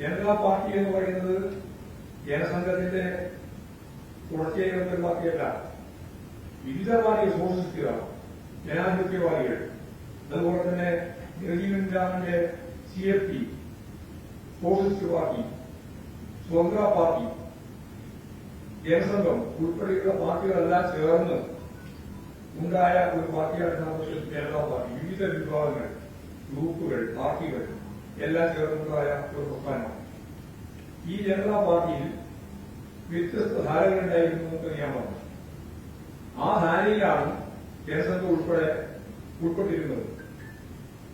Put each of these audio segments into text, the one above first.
Janata party എന്ന് പറയുന്നത് ജനസംഘത്തിന്റെ തുടർച്ചയായി ഒരു പാർട്ടിയല്ല. വിവിധ പാർട്ടികൾ സോഷ്യലിസ്റ്റുകളാണ് ജനാധിപത്യവാദികൾ. അതുപോലെ തന്നെ ജഗജീവൻ രാമന്റെ C F P socialist party Swatantra party Jana Sangh ഉൾപ്പെടെയുള്ള പാർട്ടികളെല്ലാം ചേർന്ന് ഉണ്ടായ ഒരു പാർട്ടിയാണ് ജനതാ പാർട്ടി. വിവിധ വിഭാഗങ്ങൾ ഗ്രൂപ്പുകൾ പാർട്ടികൾ. എല്ലാം ചേർന്നതായ ഒരു പ്രസ്ഥാനമാണ് ഈ ജനതാ പാർട്ടിയിൽ വ്യത്യസ്ത ധാരകളുണ്ടായിരുന്നു നമുക്ക് പറഞ്ഞു. ആ ധാരയിലാണ് ജനസംഘം ഉൾപ്പെടെ ഉൾപ്പെട്ടിരുന്നത്.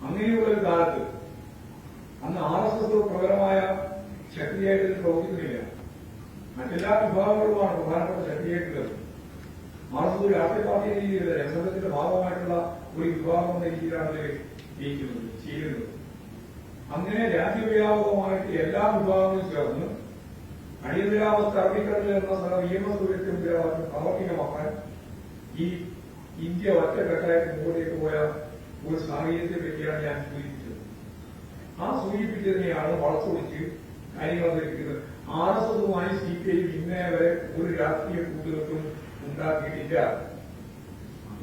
അങ്ങനെയുള്ള ഒരു കാലത്ത് അന്ന് ആർ എസ് എസ് പ്രബലമായ ശക്തിയായിട്ട് പ്രവർത്തിക്കുന്നില്ല. മറ്റെല്ലാ വിഭാഗങ്ങളുമാണ് പ്രധാനപ്പെട്ട ശക്തിയായിട്ടുള്ളത്. ആർ എസ് എസ് രാഷ്ട്രീയ പാർട്ടി രീതിയിൽ ജനസംഘത്തിന്റെ ഭാഗമായിട്ടുള്ള ഒരു വിഭാഗം എന്ന രീതിയിലാണ് ജയിക്കുന്നത് ചെയ്യുന്നത്. അങ്ങനെ രാജ്യവ്യാപകമായിട്ട് എല്ലാ വിഭാഗങ്ങളും ചേർന്ന് അടിയന്തരാവസ്ഥ അറബിക്കടലിൽ എന്ന മുദ്രാവാക്യം പ്രാവർത്തികമാക്കാൻ ഈ ഇന്ത്യ ഒറ്റക്കെട്ടായിട്ട് മുമ്പോട്ടേക്ക് പോയ ഒരു സാഹചര്യത്തെ പറ്റിയാണ് ഞാൻ സൂചിപ്പിച്ചത്. ആ സൂചിപ്പിച്ചതിനെയാണ് വളച്ചൊടിച്ച് കാര്യങ്ങൾ അവതരിപ്പിക്കുന്നത് ആർ എസ് എസുമായി സി പി ഐ ഇന്നേ വരെ ഒരു രാഷ്ട്രീയ കൂട്ടുകെട്ടും ഉണ്ടാക്കിയിട്ടില്ല.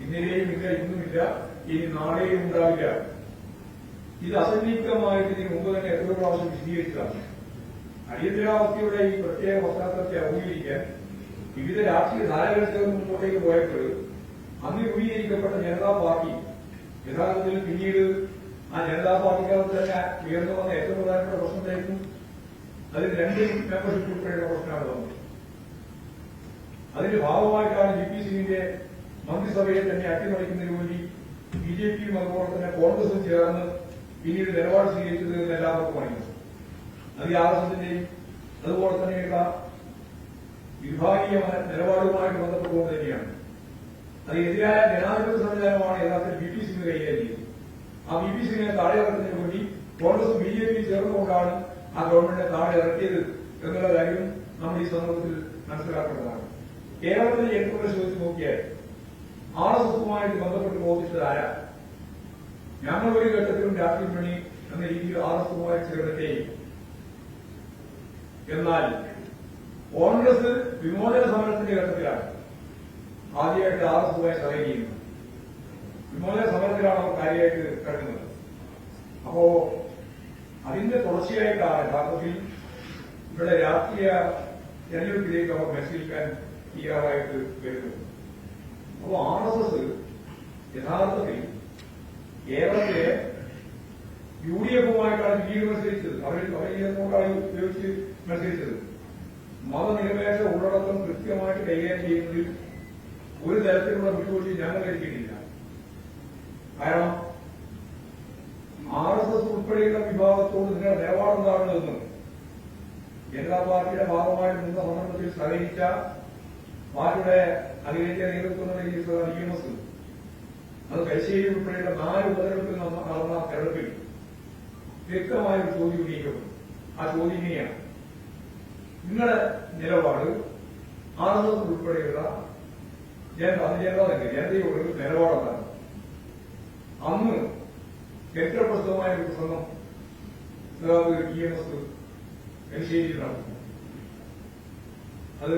ഇന്നലെയും ഇല്ല ഇന്നുമില്ല ഇനി നാളെയും ഉണ്ടാവില്ല. ഇത് അസന്നിഗ്ധമായിട്ട് ഇതിന് മുമ്പ് തന്നെ എത്രയോ പ്രാവശ്യം വിശദീകരിച്ചതാണ്. അടിയന്തരാവസ്ഥയുടെ ഈ പ്രത്യേക പശ്ചാത്തലത്തെ അഭിമുഖീകരിക്കാൻ വിവിധ രാഷ്ട്രീയ ധാരകൾ ചേർന്ന് മുമ്പോട്ടേക്ക് പോയപ്പോൾ അന്ന് രൂപീകരിക്കപ്പെട്ട ജനതാ പാർട്ടി യഥാർത്ഥത്തിൽ പിന്നീട് ആ ജനതാ പാർട്ടിക്കകത്ത് തന്നെ ഉയർന്നു വന്ന ഏറ്റവും പ്രധാനപ്പെട്ട പ്രശ്നത്തേക്കും അതിൽ രണ്ട് മെമ്പർഷിപ്പ് ഉൾപ്പെടെയുള്ള പ്രശ്നമാണ് വന്നത് അതിന്റെ ഭാഗമായിട്ടാണ് ജി പി സിംഗിന്റെ മന്ത്രിസഭയെ തന്നെ അട്ടിമറിക്കുന്നതിന് വേണ്ടി ബി ജെ പിയും അതുപോലെ തന്നെ കോൺഗ്രസും ചേർന്ന് പിന്നീട് നിലപാട് സ്വീകരിച്ചത് എന്ന് എല്ലാവർക്കും അറിയാം അത് ഈ അതുപോലെ തന്നെയുള്ള വിഭാഗീയ നിലപാടുമായിട്ട് ബന്ധപ്പെട്ടുകൊണ്ട് തന്നെയാണ്. അതിനെതിരായ ജനാധിപത്യ സംവിധാനമാണ് യഥാർത്ഥത്തിൽ ബി പി സിംഗ് കൈകാര്യം ആ ബി പി സിംഗിനെ താഴെ ഇറക്കുന്നതിന് വേണ്ടി കോൺഗ്രസ് ബി ജെ പി ചേർന്നുകൊണ്ടാണ് ആ ഗവൺമെന്റിനെ താഴെ ഇറക്കിയത് എന്നുള്ള കാര്യം നമ്മൾ ഈ സന്ദർഭത്തിൽ മനസ്സിലാക്കേണ്ടതാണ്. കേരളത്തിലെ ചരിത്രം ചോദിച്ചു നോക്കിയാൽ ആർ എസ് എസുമായിട്ട് ബന്ധപ്പെട്ട് പ്രവർത്തിച്ചത് ആരാ? ഞങ്ങൾ ഒരു ഘട്ടത്തിലും രാഷ്ട്രീയ മണി എന്ന രീതിയിൽ ആർ എസ് എന്നാൽ കോൺഗ്രസ് വിമോചന സമരത്തിന്റെ ഘട്ടത്തിലാണ് ആദ്യമായിട്ട് ആർ എസ് ചെയ്യുന്നത്. വിമോചന സമരത്തിലാണ് അവർ കാര്യമായിട്ട് കിടക്കുന്നത്. അപ്പോ അതിന്റെ തുടർച്ചയായിട്ടാണ് യഥാർത്ഥത്തിൽ ഇവിടെ രാഷ്ട്രീയ തെരഞ്ഞെടുപ്പിലേക്ക് അവർ മത്സരിക്കാൻ തയ്യാറായിട്ട് വരുന്നത്. അപ്പോ ആർ എസ് എസ് യഥാർത്ഥത്തിൽ കേരളത്തിലെ യു ഡി എഫുമായിട്ടാണ് ലീഗ് മത്സരിച്ചത് അവർ അവരിങ്ങോട്ടാണ് ഉപയോഗിച്ച് മത്സരിച്ചത്. മതനിരപേക്ഷ ഉള്ളടക്കം കൃത്യമായിട്ട് കൈകാര്യം ചെയ്യുന്നതിൽ ഒരു തരത്തിലുള്ള വിട്ടുവീഴ്ച ഞങ്ങൾ കഴിക്കുന്നില്ല കാരണം ആർ എസ് എസ് ഉൾപ്പെടെയുള്ള വിഭാഗത്തോട് നിങ്ങളുടെ നിലപാടെന്താണ് എന്ന് ജനതാ പാർട്ടിയുടെ ഭാഗമായിട്ട് നിന്ന സന്ദർഭത്തിൽ സഹകരിച്ച പാർട്ടിയുടെ അഖിലേന്ത്യാ നേതൃത്വം രീതിയിലുള്ള ഡി എം എസ്. അത് കരിശ്ശേരി ഉൾപ്പെടെയുള്ള നാല് ഉപതെരഞ്ഞെടുപ്പിൽ നടന്ന തെരഞ്ഞെടുപ്പിൽ വ്യക്തമായ ഒരു ചോദ്യം ഉന്നയിക്കപ്പെട്ടു ആ ചോദ്യം ഇങ്ങനെയാണ്. നിങ്ങളുടെ നിലപാട് എസ് ഉൾപ്പെടെയുള്ള ജനത അത് ജനത തന്നെ ജനതയോട് നിലപാടെന്താണ് അന്ന് ചരിത്രപ്രസിദ്ധമായ ഒരു പ്രസംഗം ഇ എം എസ് കരിശ്ശേരിയിൽ നടന്നു. അത്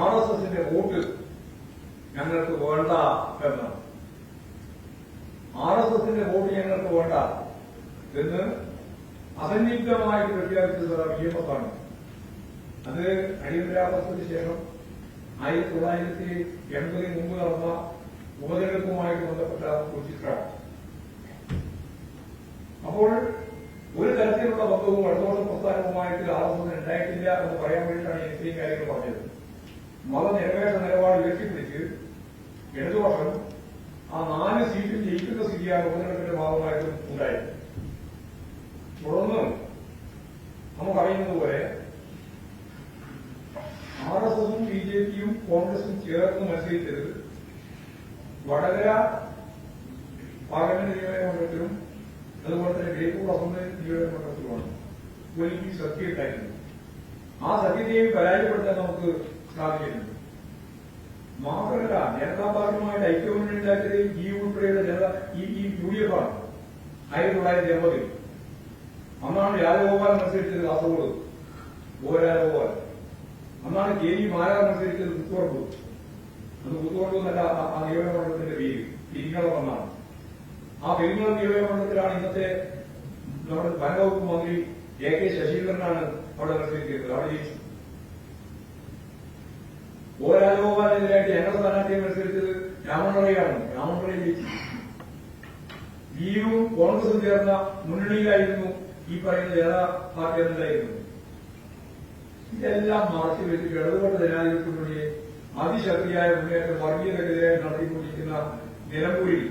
ആർ എസ് എസിന്റെ വോട്ട് ഞങ്ങൾക്ക് വേണ്ട എന്നാണ് ആർ എസ് എസിന്റെ വോട്ട് ഞങ്ങൾക്ക് വേണ്ട എന്ന് അസന്നിഗ്ധമായിട്ട് പ്രഖ്യാപിച്ചത് വി എം എഫ് ആണ് അത് അടിയന്തരാവസ്ഥയ്ക്ക് ശേഷം ആയിരത്തി തൊള്ളായിരത്തി എൺപതിന് മുമ്പ് നടന്ന ഉപതെരഞ്ഞെടുപ്പുമായിട്ട് ബന്ധപ്പെട്ട ഒരു ചിത്രമാണ്. അപ്പോൾ ഒരു തരത്തിലുള്ള ബന്ധവും ഇടതുപക്ഷ പ്രസ്ഥാനവുമായിട്ട് ആർ ഉണ്ടായിട്ടില്ല എന്ന് പറയാൻ വേണ്ടിയിട്ടാണ് ഞാൻ ഇത്രയും കാര്യങ്ങൾ പറഞ്ഞത്. മതനിരപേക്ഷ നിലപാട് ഉയർത്തിപ്പിടിച്ച് ഇടതുപക്ഷം ആ നാല് സീറ്റും ജയിക്കുന്ന സ്ഥിതിയാണ് ഉപതെരഞ്ഞെടുപ്പിന്റെ ഭാഗമായിട്ടും ഉണ്ടായത്. തുടർന്ന് നമുക്കറിയുന്നത് എസും ബി ജെ പിയും കോൺഗ്രസും ചേർന്ന് മത്സരിച്ചത് വടകര പാർലമെന്റ് നിയമന മണ്ഡലത്തിലും അതുപോലെ തന്നെ ബേപ്പൂർ അസംബ്ലി നിയോജക മണ്ഡലത്തിലുമാണ് വലിയ സഖ്യം ഉണ്ടായിരുന്നു ആ സഖ്യത്തെയും പരാജയപ്പെടുത്താൻ നമുക്ക് സാധിക്കുന്നുണ്ട് മാത്രമല്ല ജനതാ പാർട്ടിയുമായിട്ട് ഐക്യമുന്നണി ഉണ്ടാക്കിയത് ഈ ഉൾപ്പെടെയുള്ള ജനത ഈ യു ഡി എഫ് ആണ്. ആയിരത്തി തൊള്ളായിരത്തി എൺപതിൽ. അന്നാണ് രാജഗോപാലൻ മത്സരിച്ചത് കാസർഗോഡ്. ഗോരാജഗോപാലൻ രാജഗോപാലൻ. അന്നാണ് കെ വി മാരാർ മത്സരിച്ചത് പുത്തുറപ്പ് അത് കുത്തുറപ്പ് എന്നല്ല ആ- നിയോജകമണ്ഡലത്തിന്റെ പേര്. പെരിങ്ങളം എന്നാണ്. ആ പെരിങ്ങളം നിയോജകമണ്ഡലത്തിലാണ് ഇന്നത്തെ നമ്മുടെ വനവകുപ്പ് മന്ത്രി എ കെ ശശീന്ദ്രനാണ് അവിടെ മത്സരിക്കുന്നത് അവിടെ ജയിച്ചു. ഓ രാജഗോപാലിനെതിരായിട്ട് ഞങ്ങളുടെ സ്ഥാനാർത്ഥിയെ മത്സരിച്ചത് രാമണ്ണറയാണ് രാമണ്ണറ ജയിച്ചു. ലീഗും കോൺഗ്രസും ചേർന്ന മുന്നണിയിലായിരുന്നു ഈ പറയുന്ന ജനതാ പാർട്ടി എന്നുണ്ടായിരുന്നു ഇതെല്ലാം മറച്ചു വെച്ച് ഇടതുപെട്ട ജനാധിപത്യത്തിനുള്ളിൽ അതിശക്തിയായ മുന്നേറ്റം വർഗീയതക്കെതിരായി നടത്തിക്കൊണ്ടിരിക്കുന്ന നിലമ്പൂരിൽ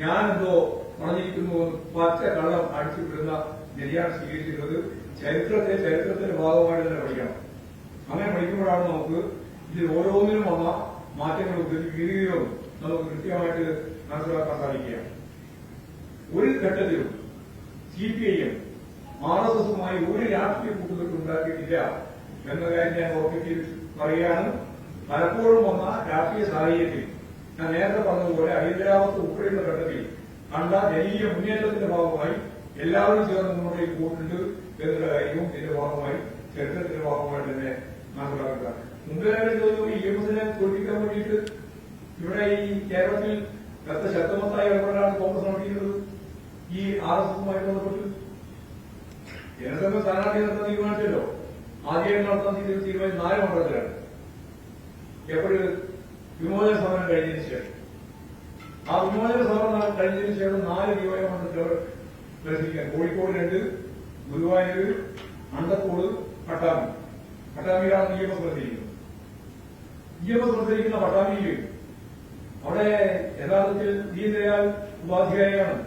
ഞാനെന്തോ പറഞ്ഞിരിക്കുന്നു പച്ച കള്ളം അടിച്ചുവിടുന്ന നിലയാണ് സ്വീകരിച്ചിരുന്നത് ചരിത്രത്തെ ചരിത്രത്തിന്റെ ഭാഗമായിട്ട് തന്നെ പഠിക്കണം. അങ്ങനെ പഠിക്കുമ്പോഴാണ് നമുക്ക് ഇതിൽ ഓരോന്നിനും വന്ന മാറ്റങ്ങൾ ഗതികളും നമുക്ക് കൃത്യമായിട്ട് മനസ്സിലാക്കാൻ സാധിക്കുക. ഒരു ഘട്ടത്തിലും C P I M R S എസുമായി ഒരു രാഷ്ട്രീയ കൂട്ടുകെട്ട് ഉണ്ടാക്കിയിട്ടില്ല. എന്ന കാര്യം ഞാൻ ഉറപ്പിച്ച് പറയുകയാണ്. പലപ്പോഴും വന്ന രാഷ്ട്രീയ സാഹചര്യത്തിൽ ഞാൻ നേരത്തെ പറഞ്ഞതുപോലെ അടിയന്തരാവസ്ഥ ഉൾപ്പെടെയുള്ള ഘട്ടത്തിൽ കണ്ട ജനീയ മുന്നേറ്റത്തിന്റെ ഭാഗമായി എല്ലാവരും ചേർന്ന് മുന്നോട്ടേക്ക് പോയിട്ടുണ്ട് എന്നുള്ള കാര്യവും ഇതിന്റെ ഭാഗമായി ചരിത്രത്തിന്റെ ഭാഗമായി തന്നെ മനസ്സിലാക്കുക മുമ്പേ ചോദിച്ചു ഇ എം തോൽപ്പിക്കാൻ വേണ്ടിയിട്ട് ഇവിടെ ഈ കേരളത്തിൽ എത്ര ശക്തമത്തായി ഇടപെടാണ് കോൺഗ്രസ് നടത്തിയിരുന്നത് ഈ ആർ എസ് എസുമായി ബന്ധപ്പെട്ട് ജനസംഘ സ്ഥാനാർത്ഥി നടത്താൻ തീരുമാനിച്ചല്ലോ. ആദ്യം നടത്താൻ തീരുമാനം നാല് മണ്ഡലത്തിലാണ്. എപ്പോഴും വിമോചന സമരം കഴിഞ്ഞതിന് ശേഷം. ആ വിമോചന സമരം കഴിഞ്ഞതിന് ശേഷം നാല് വിമോചന മണ്ഡലത്തിൽ മത്സരിക്കാൻ കോഴിക്കോട് രണ്ട് ഗുരുവായൂർ അണ്ടത്തോട് പട്ടാമ്പി. പട്ടാമ്പിയിലാണ് ഇ എം എസ് പ്രസരിക്കുന്ന ഇ എം എസ് അവിടെ യഥാർത്ഥത്തിൽ ദീനദയാൽ ഉപാധ്യായാണ്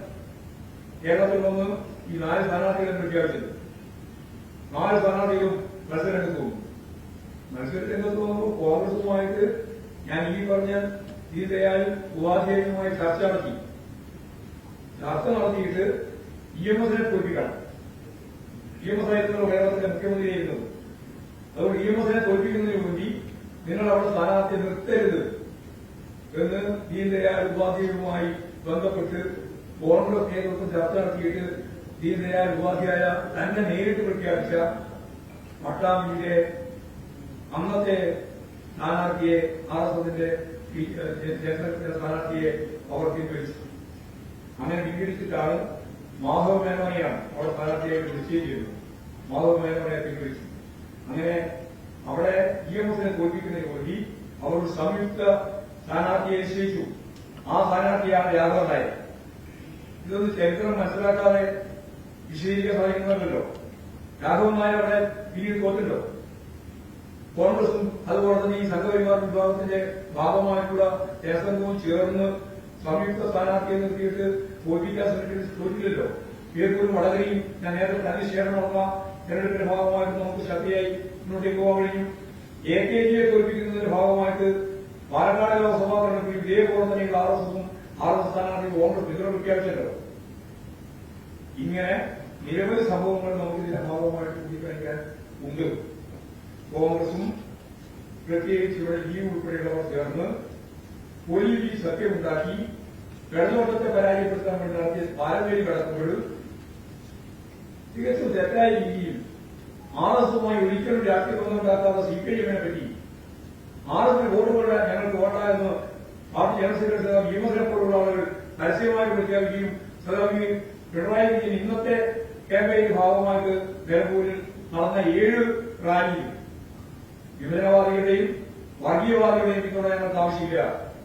കേരളത്തിൽ വന്ന് ഈ നാല് സ്ഥാനാർത്ഥികളെ പ്രഖ്യാപിച്ചത്. നാല് സ്ഥാനാർത്ഥികളും മത്സരരംഗത്ത് വന്നു മത്സരരംഗത്ത് വന്നപ്പോൾ കോൺഗ്രസുമായിട്ട് ഞാൻ ഈ പറഞ്ഞ ഗീതയാലും ഉപാധ്യായനുമായി ചർച്ച നടത്തി. ചർച്ച നടത്തിയിട്ട് ഇ എം എസിനെ തോൽപ്പിക്കണം. ഇ എം എസ് ആയിരുന്നു കേരളത്തിലെ മുഖ്യമന്ത്രിയായിരുന്നത് അതുകൊണ്ട് ഇ എം എസിനെ തോൽപ്പിക്കുന്നതിന് വേണ്ടി നിങ്ങൾ അവിടെ സ്ഥാനാർത്ഥി നിർത്തരുത് എന്ന് ദീൻദയാൽ ഉപാധ്യായുമായി ബന്ധപ്പെട്ട് കോൺഗ്രസ് നേതൃത്വം ചർച്ച നടത്തിയിട്ട് ദീൻദയാൽ ഉപാധ്യായ തന്നെ നേരിട്ട് പ്രഖ്യാപിച്ച പട്ടാമ്പിയിലെ അന്നത്തെ സ്ഥാനാർത്ഥിയെ ആർ എസ് എസിന്റെ ജനസംഘത്തിന്റെ സ്ഥാനാർത്ഥിയെ അവർ പിൻവലിച്ചു. അങ്ങനെ പിൻവലിച്ചിട്ടാണ് മാധവ മേനോനെയാണ് അവിടെ സ്ഥാനാർത്ഥിയായിട്ട് നിശ്ചയിച്ചിരുന്നത് മാധവ മേനോനെ പിൻവലിച്ചു. അങ്ങനെ അവിടെ ഇ എം എസിനെ തോൽപ്പിക്കുന്നതിന് വേണ്ടി അവർ സംയുക്ത സ്ഥാനാർത്ഥിയെ നിശ്ചയിച്ചു. ആ സ്ഥാനാർത്ഥിയാണ് നായർ. ഇതൊന്നും ചരിത്രം മനസ്സിലാക്കാതെ വിശദീകരിക്കാൻ സാധിക്കുന്നതല്ലോ രാഘവൻ നായർ അവിടെ പിന്നീട് തോറ്റല്ലോ കോൺഗ്രസും അതുപോലെ തന്നെ ഈ സംഘപരിവാർ വിഭാഗത്തിന്റെ ഭാഗമായിട്ടുള്ള ജനസംഘവും ചേർന്ന് സംയുക്ത സ്ഥാനാർത്ഥിയെ നിർത്തിയിട്ട് തോൽപ്പിക്കാൻ ശ്രമിച്ചിട്ട് തോറ്റില്ലല്ലോ? പേർക്കൂരും വടകരയും ഞാൻ നേരത്തെ തന്നെ നടന്ന തെരഞ്ഞെടുപ്പിന്റെ ഭാഗമായിട്ട് നമുക്ക് ശക്തിയായി മുന്നോട്ടേക്ക് പോകാൻ കഴിഞ്ഞു എ കെ ജിയെ തോൽപ്പിക്കുന്നതിന്റെ ഭാഗമായിട്ട് പാലക്കാട് ലോക്സഭാ തെരഞ്ഞെടുപ്പിൽ ഇതേപോലെ തന്നെയുള്ള ആർ എസ് എസും ആർ എസ് എസ് സ്ഥാനാർത്ഥി കോൺഗ്രസ് പിന്തുണ പ്രഖ്യാപിച്ചല്ലോ ഇങ്ങനെ നിരവധി സംഭവങ്ങൾ നമുക്ക് ഇതിന്റെ ഭാഗമായിട്ട് ചൂണ്ടിക്കാണിക്കാൻ ഉണ്ട്. കോൺഗ്രസും പ്രത്യേകിച്ച് ഇവിടെ ലീവ് ഉൾപ്പെടെയുള്ളവർ ചേർന്ന് പൊലിയിൽ സത്യമുണ്ടാക്കി ഇടതുപക്ഷത്തെ പരാജയപ്പെടുത്താൻ വേണ്ടി നടത്തിയ പാരമ്പര്യം കടക്കുമ്പോഴും തികച്ചും തെറ്റായ രീതിയിൽ ആർ എസ് എസുമായി ഒരിക്കലും രാഷ്ട്രീയ ബന്ധമുണ്ടാക്കാത്ത സി പി എമ്മിനെ പറ്റി ആർ എസിന് വോട്ട് കൊള്ളാൻ ഞങ്ങൾക്ക് വോട്ടായെന്ന് പാർട്ടി ജനറൽ സെക്രട്ടറി ഭീമസിനെ പോലുള്ള ആളുകൾ പരസ്യമായി പ്രഖ്യാപിക്കുകയും സദാമി പിണറായി വിജയൻ ഇന്നത്തെ ക്യാമ്പയിന്റെ ഭാഗമായിട്ട് നിലമ്പൂരിൽ നടന്ന ഏഴ് റാലിയിൽ വിഭജനവാദികളുടെയും വർഗീയവാദികളുടെയും പിന്തുണ ഞങ്ങൾക്ക് ആവശ്യമില്ല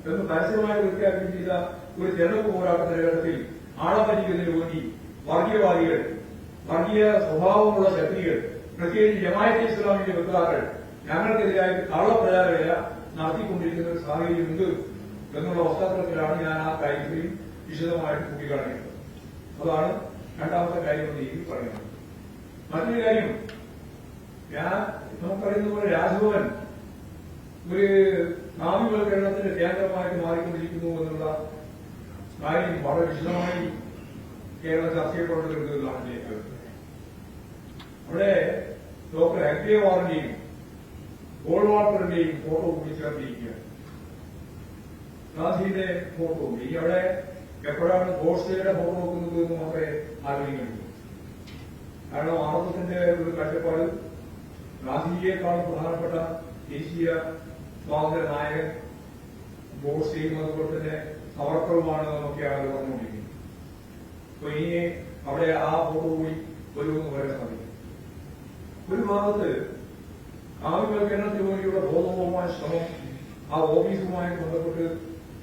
എന്ന് പരസ്യമായി പ്രഖ്യാപിക്കുകയും ചെയ്ത ഒരു തെരഞ്ഞെടുപ്പ് പോരാട്ടത്തിന്റെ ഘട്ടത്തിൽ ആളപരിക്കുന്നതിന് വേണ്ടി വർഗീയവാദികൾ വർഗീയ സ്വഭാവമുള്ള ശക്തികൾ പ്രത്യേകിച്ച് ജമായത്തെ ഇസ്ലാമിന്റെ വക്താക്കൾ ഞങ്ങൾക്കെതിരായി കള്ളപ്രചാരവേല നടത്തിക്കൊണ്ടിരിക്കുന്ന ഒരു സാഹചര്യമുണ്ട് എന്നുള്ള പശ്ചാത്തലത്തിലാണ് ഞാൻ ആ കാര്യത്തിൽ വിശദമായിട്ട് കൂട്ടിക്കാണിക്കുന്നത്. അതാണ് രണ്ടാമത്തെ കാര്യം എനിക്ക് പറയുന്നത് മറ്റൊരു കാര്യം ഞാൻ നമുക്കറിയുന്ന പോലെ രാജ്ഭവൻ ഒരു നാവികവൽക്കരണത്തിന്റെ കേന്ദ്രമായിട്ട് മാറിക്കൊണ്ടിരിക്കുന്നു എന്നുള്ള കാര്യം വളരെ വിശദമായി കേരള ചർച്ച ചെയ്യപ്പെട്ടിട്ടുള്ളതാണ് ചെയ്യുന്നത് അവിടെ ഡോക്ടർ അഗ്രിയവാറിന്റെയും ഗോൾവാൾക്കറിന്റെയും ഫോട്ടോ കൂടി ചേർത്തിരിക്കുകയാണ്. ഗാന്ധിയുടെ ഫോട്ടോ ഈ അവിടെ എപ്പോഴാണ് ഗോഡ്സെയുടെ ഫോട്ടോ നോക്കുന്നത് എന്ന് മാത്രമേ ആലോചിക്കുന്നുള്ളൂ കാരണം ആർ ഒരു കാഴ്ചപ്പാട് ഗാന്ധിജിയെക്കാളും പ്രധാനപ്പെട്ട ദേശീയ സ്വാതന്ത്ര്യ നായകൻ ഗോഡ്സെയും അതുപോലെ തന്നെ സവർക്കറുമാണ് എന്നൊക്കെയാണ് പറഞ്ഞുകൊണ്ടിരിക്കുന്നത്. അപ്പൊ ഇനി അവിടെ ആ ഫോട്ടോ കൂടി വരുമെന്ന് പറയാൻ സാധിക്കും. ഒരു ഭാഗത്ത് കാവ്യവൽക്കരണത്തിന് വേണ്ടിയുള്ള ബോധപൂർവമായ ശ്രമം ആ ഓഫീസുമായി ബന്ധപ്പെട്ട്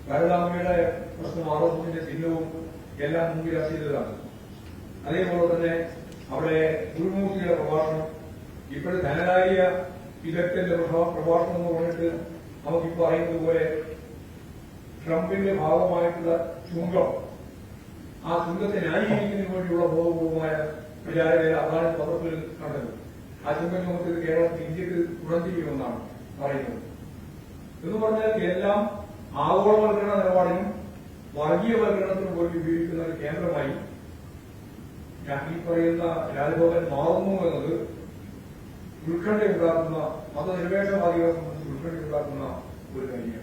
കരുതാമയുടെ പ്രശ്നം എസിന്റെ ചിഹ്നവും എല്ലാം മുൻപിലാക്കിയതാണ് അതേപോലെ തന്നെ അവിടെ ഗുരുമൂർത്തിയുടെ പ്രഭാഷണം ഇപ്പോഴത്തെ ധനകാര്യ വിദഗ്ധന്റെ പ്രഭാ- പ്രഭാഷണം എന്ന് പറഞ്ഞിട്ട് നമുക്കിപ്പോ അറിയുന്നത് പോലെ ട്രംപിന്റെ ഭാഗമായിട്ടുള്ള ചുങ്കം ആ ചുങ്കത്തെ ന്യായീകരിക്കുന്നതിന് വേണ്ടിയുള്ള ബോധപൂർവമായ വിചാരവേല അതാണ് പത്രത്തിൽ കണ്ടത്. ആ ചുങ്കം നമുക്ക് കേരളത്തിൽ ഇന്ത്യയ്ക്ക് ഗുണം പറയുന്നത്. എന്ന് പറഞ്ഞാൽ എല്ലാം ആഗോളവൽക്കരണ നിലപാടിനും വർഗീയവൽക്കരണത്തിനും പോലും ഉപയോഗിക്കുന്ന ഒരു കേന്ദ്രമായി ഞാൻ ഈ പറയുന്ന രാജ്ഭവൻ മാറുന്നു എന്നത് ഉത്കണ്ഠയുണ്ടാക്കുന്ന മതനിരപേക്ഷവാദികളെ സംബന്ധിച്ച് ഉത്കണ്ഠയുണ്ടാക്കുന്ന ഒരു കാര്യമാണ്.